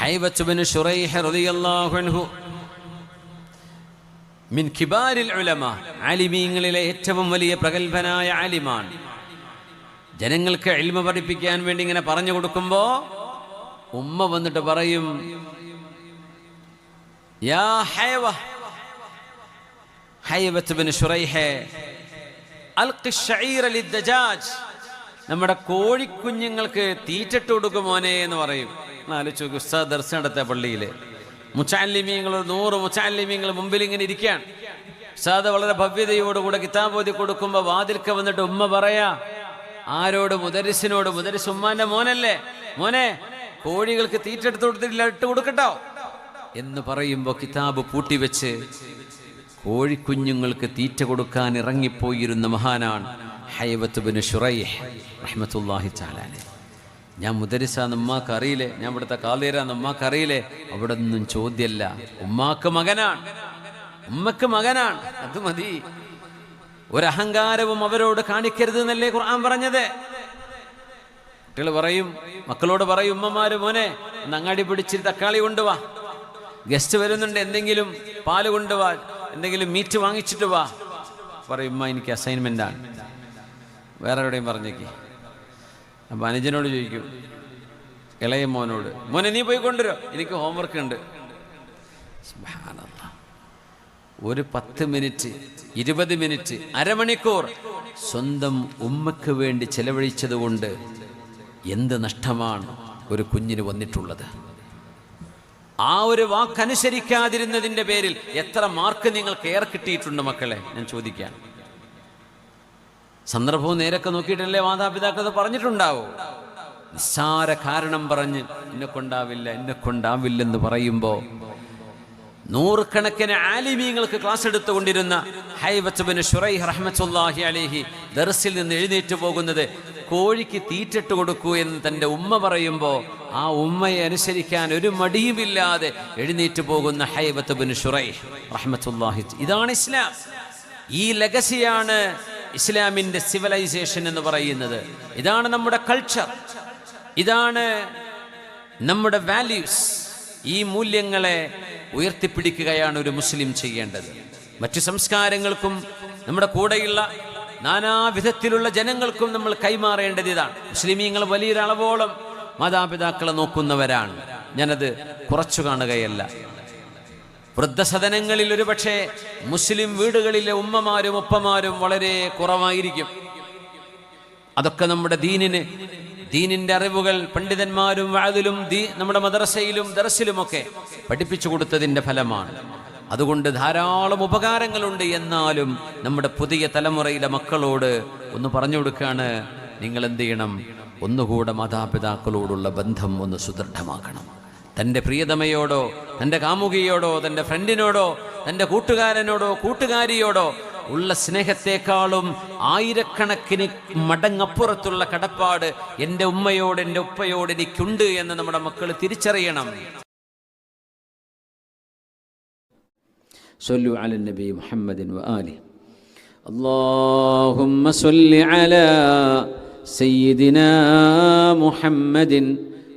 ഹൈബത്ത് bin Shuraih റളിയല്ലാഹു മിൻ ഉലമ ഏറ്റവും വലിയ പ്രഗത്ഭനായ ആലിമാണ് ജനങ്ങൾക്ക് എൽമ പഠിപ്പിക്കാൻ വേണ്ടി ഇങ്ങനെ പറഞ്ഞു കൊടുക്കുമ്പോ ഉമ്മ വന്നിട്ട് പറയും യാ നമ്മുടെ കോഴിക്കുഞ്ഞുങ്ങൾക്ക് തീറ്റിട്ട് കൊടുക്കുമോനെ എന്ന് പറയും. ആലോചിച്ച് നോക്കി ഉസ്താദ് ദർശനം നടത്തിയ പള്ളിയിൽ മുച്ചാലിമീങ്ങൾ ഒരു നൂറ് മുച്ചാലിമീങ്ങൾ മുമ്പിൽ ഇങ്ങനെ ഇരിക്കുകയാണ്. ഉസ്താദ് വളരെ ഭവ്യതയോടുകൂടെ കിതാബ് ഓതി കൊടുക്കുമ്പോൾ വാതിൽക്ക വന്നിട്ട് ഉമ്മ പറയാ ആരോട് മുദരിസിനോട്? മുദരിസ് ഉമ്മാന്റെ മോനല്ലേ? മോനെ കോഴികൾക്ക് തീറ്റെടുത്ത് കൊടുത്തിട്ടില്ല ഇട്ട് കൊടുക്കട്ടോ. എന്ന് പറയുമ്പോൾ കിതാബ് പൂട്ടിവെച്ച് കോഴിക്കുഞ്ഞുങ്ങൾക്ക് തീറ്റ കൊടുക്കാൻ ഇറങ്ങിപ്പോയിരുന്ന മഹാനാണ് ഹൈവത്ത് ബിൻ ഷുറൈഹ് റഹ്മത്തുല്ലാഹി ചാലാനെ ഞാൻ മുദരിസാന്ന് ഉമ്മാക്കറിയില്ലേ ഞാൻ ഇവിടുത്തെ കാതീരാന്ന് ഉമ്മാക്കറിയില്ലേ അവിടെ ഒന്നും ചോദ്യമല്ല ഉമ്മാക്ക് മകനാണ്. ഉമ്മക്ക് മകനാണ്. അത് മതി. ഒരഹങ്കാരവും അവരോട് കാണിക്കരുത് എന്നല്ലേ ഖുർആൻ പറഞ്ഞത്? കുട്ടികൾ പറയും മക്കളോട് പറയും ഉമ്മമാര് മോനെ നങ്ങാടി പിടിച്ചിട്ട് തക്കാളി കൊണ്ടുവാ. ഗസ്റ്റ് വരുന്നുണ്ട് എന്തെങ്കിലും പാൽ കൊണ്ടുവാ. എന്തെങ്കിലും മീറ്റ് വാങ്ങിച്ചിട്ട് വാ. പറയും ഉമ്മ എനിക്ക് അസൈൻമെന്റ് ആണ്. വേറെ എവിടെയും പറഞ്ഞേക്ക്. അപ്പൊ അനുജനോട് ചോദിക്കും ഇളയ മോനോട് മോനെ നീ പോയി കൊണ്ടുവരോ? എനിക്ക് ഹോംവർക്ക് ഉണ്ട്. ഒരു പത്ത് മിനിറ്റ് ഇരുപത് മിനിറ്റ് അരമണിക്കൂർ സ്വന്തം ഉമ്മക്ക് വേണ്ടി ചെലവഴിച്ചത് കൊണ്ട് എന്ത് നഷ്ടമാണ് ഒരു കുഞ്ഞിന് വന്നിട്ടുള്ളത്? ആ ഒരു വാക്കനുസരിക്കാതിരുന്നതിന്റെ പേരിൽ എത്ര മാർക്ക് നിങ്ങൾക്ക് ഏറെ കിട്ടിയിട്ടുണ്ട് മക്കളെ? ഞാൻ ചോദിക്കാൻ സന്ദർഭവും നേരൊക്കെ നോക്കിയിട്ടല്ലേ മാതാപിതാക്കൾ പറഞ്ഞിട്ടുണ്ടാവോ. നിസ്സാര കാരണം പറഞ്ഞ് എന്നെ കൊണ്ടാവില്ല എന്നെ കൊണ്ടാവില്ലെന്ന് പറയുമ്പോൾ നൂറുകണക്കിന് ആലിമീങ്ങൾക്ക് ക്ലാസ് എടുത്തുകൊണ്ടിരുന്ന ഹൈവത്തുബിന് ഷുറൈ റഹ്മത്തുല്ലാഹി അലേഹി ദർസിൽ നിന്ന് എഴുന്നേറ്റ് പോകുന്നത് കോഴിക്ക് തീറ്റിട്ട് കൊടുക്കൂ എന്ന് തന്റെ ഉമ്മ പറയുമ്പോൾ ആ ഉമ്മയെ അനുസരിക്കാൻ ഒരു മടിയുമില്ലാതെ എഴുന്നേറ്റ് പോകുന്ന ഹൈബത്ത് ബിൻ ഷുറൈ റഹ്മത്തുല്ലാഹി ഇതാണ് ഇസ്ലാം. ഈ ലെഗസിയാണ് ഇസ്ലാമിന്റെ സിവിലൈസേഷൻ എന്ന് പറയുന്നത്. ഇതാണ് നമ്മുടെ കൾച്ചർ ഇതാണ് നമ്മുടെ വാല്യൂസ് ഈ മൂല്യങ്ങളെ ഉയർത്തിപ്പിടിക്കുകയാണ് ഒരു മുസ്ലിം ചെയ്യേണ്ടത്. മറ്റു സംസ്കാരങ്ങൾക്കും നമ്മുടെ കൂടെയുള്ള നാനാവിധത്തിലുള്ള ജനങ്ങൾക്കും നമ്മൾ കൈമാറേണ്ടത് ഇതാണ്. മുസ്ലിമീങ്ങൾ വലിയൊരളവോളം മാതാപിതാക്കളെ നോക്കുന്നവരാണ്. ഞാനത് കുറച്ചു കാണുകയല്ല. വൃദ്ധസദനങ്ങളിൽ ഒരുപക്ഷെ മുസ്ലിം വീടുകളിലെ ഉമ്മമാരും ഉപ്പമാരും വളരെ കുറവായിരിക്കും. അതൊക്കെ നമ്മുടെ ദീനിന് ദീനിന്റെ അറിവുകൾ പണ്ഡിതന്മാരും വാതിലും ദീ നമ്മുടെ മദ്രസയിലും ദർസിലുമൊക്കെ പഠിപ്പിച്ചു കൊടുത്തതിന്റെ ഫലമാണ്. അതുകൊണ്ട് ധാരാളം ഉപകാരങ്ങളുണ്ട്. എന്നാലും നമ്മുടെ പുതിയ തലമുറയിലെ മക്കളോട് ഒന്ന് പറഞ്ഞു കൊടുക്കുകയാണ് നിങ്ങൾ എന്ത് ചെയ്യണം? ഒന്നുകൂടെ മാതാപിതാക്കളോടുള്ള ബന്ധം ഒന്ന് സുദൃഢമാക്കണം. തൻ്റെ പ്രിയതമയോടോ തൻ്റെ കാമുകിയോടോ തൻ്റെ ഫ്രണ്ടിനോടോ തൻ്റെ കൂട്ടുകാരനോടോ കൂട്ടുകാരിയോടോ ഉള്ള സ്നേഹത്തെക്കാളും ആയിരക്കണക്കിന് മടങ്ങപ്പുറത്തുള്ള കടപ്പാട് എൻ്റെ ഉമ്മയോട് എൻ്റെ ഉപ്പയോട് എനിക്കുണ്ട് എന്ന് നമ്മുടെ മക്കൾ തിരിച്ചറിയണം صلوا على النبي محمد وآله اللهم صل على سيدنا محمد